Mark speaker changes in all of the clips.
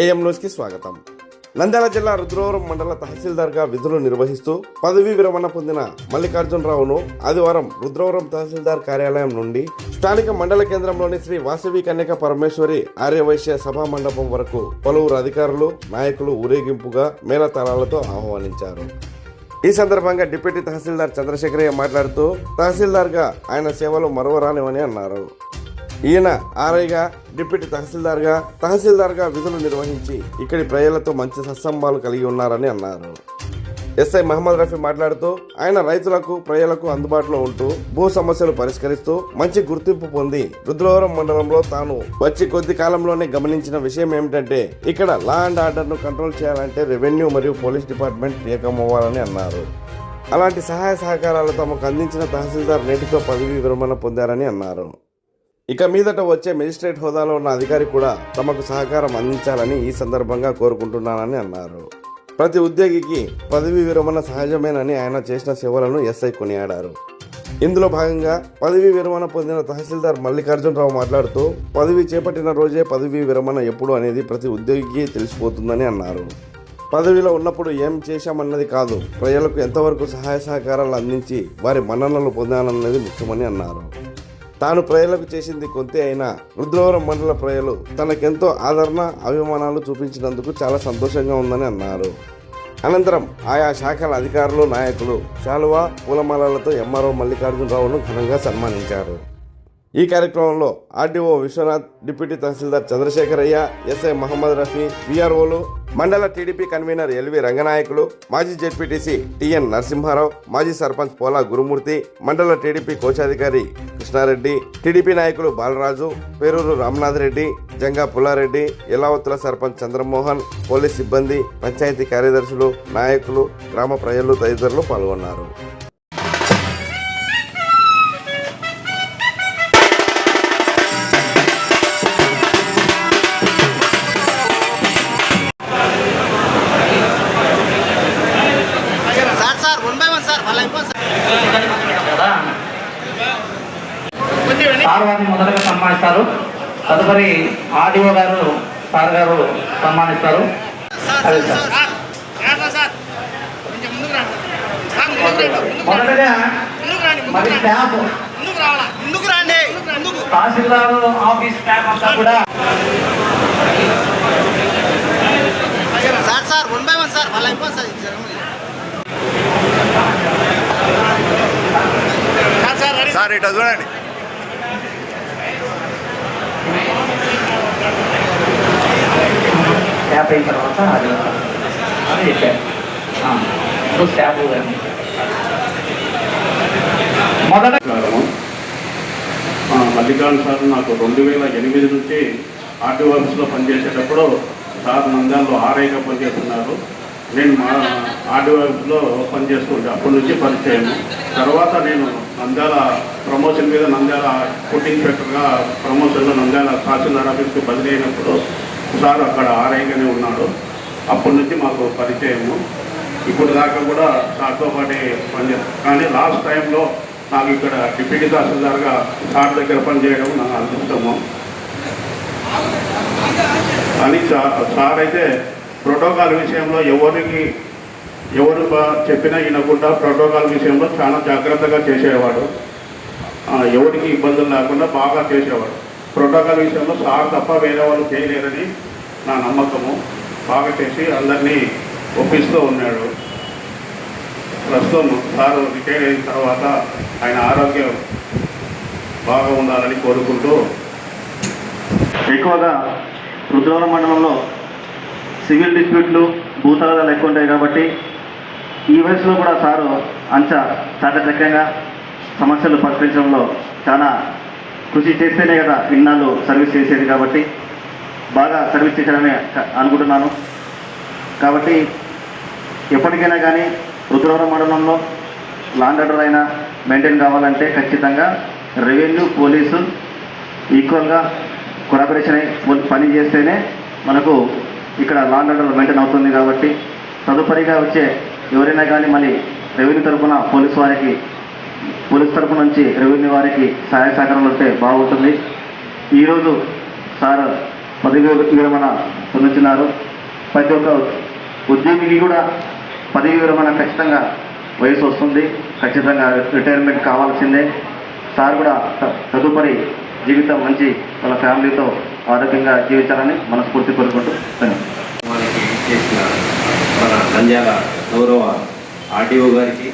Speaker 1: AM న్యూస్కి స్వాగతం. నంద్యాల జిల్లా రుద్రవరం మండల తహసీల్దార్గా విధులు నిర్వహిస్తూ పదవీ విరమణ పొందిన మల్లికార్జునరావును ఆదివారం రుద్రవరం తహసీల్దార్ కార్యాలయం నుండి స్థానిక మండల కేంద్రంలోని శ్రీ వాసవి కన్యక పరమేశ్వరి ఆర్యవైశ్య సభా మండపం వరకు పలువురు అధికారులు నాయకులు ఊరేగింపుగా మేళతాళాలతో ఆహ్వానించారు. ఈ సందర్భంగా డిప్యూటీ తహసీల్దార్ చంద్రశేఖరయ్య మాట్లాడుతూ తహసీల్దార్గా ఆయన సేవలు మరవరానివని అన్నారు. ఈయన ఆర్ఐగా డిప్యూటీ తహసీల్దార్గా తహసీల్దార్గా విధులు నిర్వహించి ఇక్కడి ప్రజలతో మంచి సత్సంబాలు కలిగి ఉన్నారని అన్నారు. ఎస్ఐ మహమ్మద్ రఫీ మాట్లాడుతూ ఆయన రైతులకు ప్రజలకు అందుబాటులో ఉంటూ భూ సమస్యలు పరిష్కరిస్తూ మంచి గుర్తింపు పొంది రుద్రవరం మండలంలో తాను వచ్చి కొద్ది కాలంలోనే గమనించిన విషయం ఏమిటంటే ఇక్కడ లా అండ్ ఆర్డర్ను కంట్రోల్ చేయాలంటే రెవెన్యూ మరియు పోలీస్ డిపార్ట్మెంట్ ఏకమవ్వాలని అన్నారు. అలాంటి సహాయ సహకారాలు తమకు అందించిన తహసీల్దార్ నేటితో పదవీ విరమణ పొందారని అన్నారు. ఇక మీదట వచ్చే మెజిస్ట్రేట్ హోదాలో ఉన్న అధికారి కూడా తమకు సహకారం అందించాలని ఈ సందర్భంగా కోరుకుంటున్నానని అన్నారు. ప్రతి ఉద్యోగికి పదవీ విరమణ సహజమేనని ఆయన చేసిన సేవలను ఎస్ఐ కొనియాడారు. ఇందులో భాగంగా పదవీ విరమణ పొందిన తహసీల్దార్ మల్లికార్జునరావు మాట్లాడుతూ పదవి చేపట్టిన రోజే పదవీ విరమణ ఎప్పుడు అనేది ప్రతి ఉద్యోగికి తెలిసిపోతుందని అన్నారు. పదవిలో ఉన్నప్పుడు ఏం చేశామన్నది కాదు ప్రజలకు ఎంతవరకు సహాయ సహకారాలు అందించి వారి మన్ననలు పొందాలన్నది ముఖ్యమని అన్నారు. తాను ప్రజలకు చేసింది కొంతే అయినా రుద్రవరం మండల ప్రజలు తనకెంతో ఆదరణ అభిమానాలు చూపించినందుకు చాలా సంతోషంగా ఉందని అన్నారు. అనంతరం ఆయా శాఖల అధికారులు నాయకులు శాలువా పూలమాలలతో ఎంఆర్ఓ మల్లికార్జునరావును ఘనంగా సన్మానించారు. ఈ కార్యక్రమంలో RDO Vishwanath deputy tahsildar Chandrasekharaiah SI Mohammed Rafi విఆర్ఓలు మండల టీడీపీ కన్వీనర్ ఎల్వి రంగనాయకులు మాజీ జెడ్పీటీసీ టిఎన్ నరసింహారావు మాజీ సర్పంచ్ పోలా గురుమూర్తి మండల టీడీపీ కోశాధికారి కృష్ణారెడ్డి టీడీపీ నాయకులు బాలరాజు పేరూరు రామనాథ్ రెడ్డి జంగా పుల్లారెడ్డి ఎలావత్తుల సర్పంచ్ చంద్రమోహన్ పోలీస్ సిబ్బంది పంచాయతీ కార్యదర్శులు నాయకులు గ్రామ ప్రజలు తదితరులు పాల్గొన్నారు.
Speaker 2: Sir one by one sir మళ్ళీ అయిపోయింది సార్.
Speaker 3: మొదటగా సన్మానిస్తారు. తదుపరి ఆర్డీఓ గారు సార్ గారు సన్మానిస్తారు. మొదటగా మరి స్టాఫ్ తహసీల్దార్ ఆఫీస్ స్టాఫ్ అంతా కూడా
Speaker 2: sir sir one by one sir మళ్ళీ అయిపోయింది సార్ ఈ ceremony. సార్
Speaker 4: ఇట్లా చూడండి.
Speaker 3: అయిన తర్వాత అది చెప్పారు. ఇప్పుడు. మొదట
Speaker 5: మల్లికార్జున సార్ నాకు రెండు వేల ఎనిమిది నుంచి ఆర్టీ ఆఫీస్లో పనిచేసేటప్పుడు సార్ నంద్యాలలో ఆర్ఐగా పనిచేస్తున్నారు. నేను మా ఆర్టీ ఆఫీస్లో పనిచేస్తుంటే అప్పటి నుంచి పరిచయం. తర్వాత నేను నంద్యాల ప్రమోషన్ మీద నంద్యాల ఫుడ్ ఇన్స్పెక్టర్గా ప్రమోషన్లో నంద్యాల తహసీల్దార్ ఆఫీస్కి బదిలీ అయినప్పుడు సార్ అక్కడ ఆర్ఐగానే ఉన్నాడు. అప్పటి నుంచి మాకు పరిచయము. ఇప్పుడు దాకా కూడా సార్తో పాటే పనిచేస్తాం కానీ లాస్ట్ టైంలో నాకు ఇక్కడ డిప్యూటీ తహసీల్దార్గా సార్ దగ్గర పనిచేయడం నాకు అదృష్టము. కానీ సార్ అయితే ప్రోటోకాల్ విషయంలో ఎవరికి ఎవరు బా- చెప్పినా వినకుండా ప్రోటోకాల్ విషయంలో చాలా జాగ్రత్తగా చేసేవాడు. ఎవరికి ఇబ్బందులు లేకుండా బాగా చేసేవాడు. ప్రోటోకాల్ విషయంలో సార్ తప్ప వేరే వాళ్ళు చేయలేరని నా నమ్మకము. బాగా చేసి అందరినీ ఒప్పిస్తూ ఉన్నాడు. ప్రస్తుతం సార్ రిటైర్ అయిన తర్వాత ఆయన ఆరోగ్యం బాగా ఉండాలని కోరుకుంటూ
Speaker 6: ఎక్కువగా రుద్రవరం మండలంలో సివిల్ డిస్ప్యూట్లు భూతగాదాలు ఎక్కువ ఉంటాయి కాబట్టి ఈ వయసులో కూడా సారు అంచ చాకచక్యంగా సమస్యలు పరిష్కరించడంలో చాలా కృషి చేస్తేనే కదా ఇన్నాళ్ళు సర్వీస్ చేసేది కాబట్టి బాగా సర్వీస్ చేశారని అనుకుంటున్నాను. కాబట్టి ఎప్పటికైనా కానీ రుద్రవరం మండలంలో లాండ్ ఆర్డర్ అయినా మెయింటైన్ కావాలంటే ఖచ్చితంగా రెవెన్యూ పోలీసు ఈక్వల్గా కొలాబరేషన్ అయి పని చేస్తేనే మనకు ఇక్కడ లాండ్ ఆర్డర్ మెయింటైన్ అవుతుంది కాబట్టి తదుపరిగా వచ్చే ఎవరైనా కానీ మళ్ళీ రెవెన్యూ తరఫున పోలీసు వారికి పోలీస్ తరఫు నుంచి రెవెన్యూ వారికి సహాయ సహకారాలు ఉంటే బాగుంటుంది. ఈరోజు సార్ పదవి విరమణ పొందుతున్నారు. ప్రతి ఒక్క ఉద్యోగికి కూడా పదవి విరమణ ఖచ్చితంగా వయసు వస్తుంది. ఖచ్చితంగా రిటైర్మెంట్ కావాల్సిందే. సార్ కూడా త- తదుపరి జీవితం మంచి వాళ్ళ ఫ్యామిలీతో ఆరోగ్యంగా జీవించాలని మనస్ఫూర్తి కోరుకుంటూ ధన్యవాదాలు.
Speaker 4: మన నంద్యాల గౌరవ ఆర్డీఓ గారికి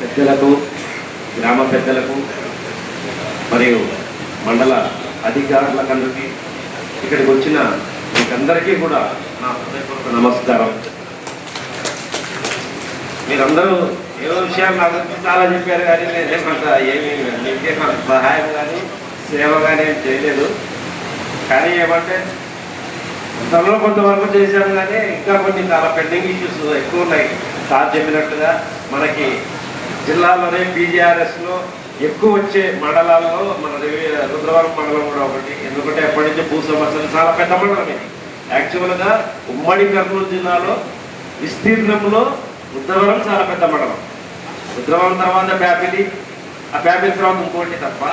Speaker 4: పెద్దలకు గ్రామ పెద్దలకు మరియు మండల అధికారులకందరికీ ఇక్కడికి వచ్చిన మీకందరికీ కూడా నా హృదయపూర్వక నమస్కారం. మీరందరూ ఏదో విషయాలు నాకు చాలా చెప్పారు కానీ నేనేమంత ఏమీ మీకేం సహాయం కానీ సేవ కానీ ఏం చేయలేదు. కానీ ఏమంటే త్వరలో కొంతవరకు చేశాం కానీ ఇంకా కొన్ని చాలా పెండింగ్ ఇష్యూస్ ఎక్కువ ఉన్నాయి. సార్ చెప్పినట్టుగా మనకి జిల్లాలోనే పీజీఆర్ఎస్లో ఎక్కువ వచ్చే మండలాల్లో మన రుద్రవరం మండలం కూడా ఒకటి. ఎందుకంటే ఎప్పటి నుంచి భూ సమస్యలు చాలా పెద్ద మండలం ఇది. యాక్చువల్గా ఉమ్మడి కర్నూలు జిల్లాలో విస్తీర్ణంలో రుద్రవరం చాలా పెద్ద మండలం. రుద్రవరం తర్వాత ప్యాపిలి ఆ ప్యాపిలి తర్వాత ఇంకోటి తప్ప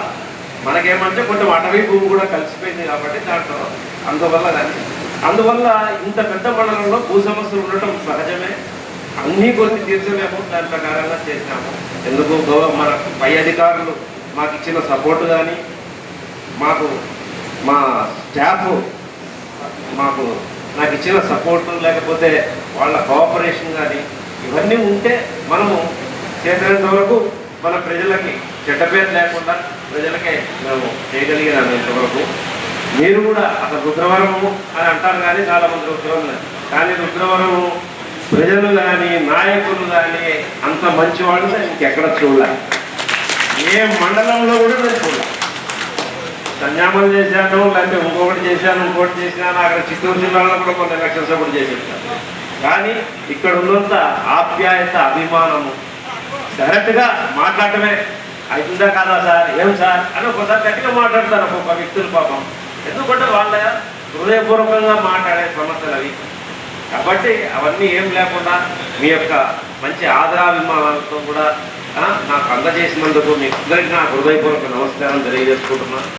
Speaker 4: మనకేమంటే కొంచెం అటవీ భూమి కూడా కలిసిపోయింది కాబట్టి దాంట్లో అందువల్ల కానీ అందువల్ల ఇంత పెద్ద మండలంలో భూ సమస్యలు ఉండటం సహజమే. అన్నీ కొన్ని తీర్చలేము దాని ప్రకారంగా చేసినాము ఎందుకు గౌరవ మన పై అధికారులు మాకు ఇచ్చిన సపోర్ట్ కానీ మాకు మా స్టాఫ్ మాకు నాకు ఇచ్చిన సపోర్ట్ లేకపోతే వాళ్ళ కోఆపరేషన్ కానీ ఇవన్నీ ఉంటే మనము చేసినంత వరకు మన ప్రజలకి చెడ్డ పేరు లేకుండా ప్రజలకే మేము చేయగలిగినాము ఇంతవరకు. మీరు కూడా అసలు రుద్రవరము అని అంటారు కానీ చాలా మంది రుద్రవరం కానీ రుద్రవరము ప్రజలు కానీ నాయకులు కానీ అంత మంచి వాళ్ళు ఇంకెక్కడ చూడాలి. ఏ మండలంలో కూడా నేను చూడాలి. సంజామం చేశాను లేకపోతే ఇంకొకటి చేశాను ఇంకొకటి చేశాను అక్కడ చిత్తూరు జిల్లాలో కూడా కొన్ని ఎలక్షన్స్ అప్పుడు చేసేసాను. కానీ ఇక్కడ ఉన్నంత ఆప్యాయత అభిమానము. డైరెక్ట్గా మాట్లాడటమే. అయిందా కాదా సార్ ఏం సార్? అని ఒకసారి గట్టిగా మాట్లాడతారు ఒక్కొక్క వ్యక్తులు పాపం. ఎందుకంటే వాళ్ళ హృదయపూర్వకంగా మాట్లాడే సమస్యలు అవి. కాబట్టి అవన్నీ ఏం లేకుండా మీ యొక్క మంచి ఆదరాభిమానాలతో కూడా నాకు అందజేసినందుకు మీ అందరికీ నా హృదయపూర్వక నమస్కారం తెలియజేసుకుంటున్నాను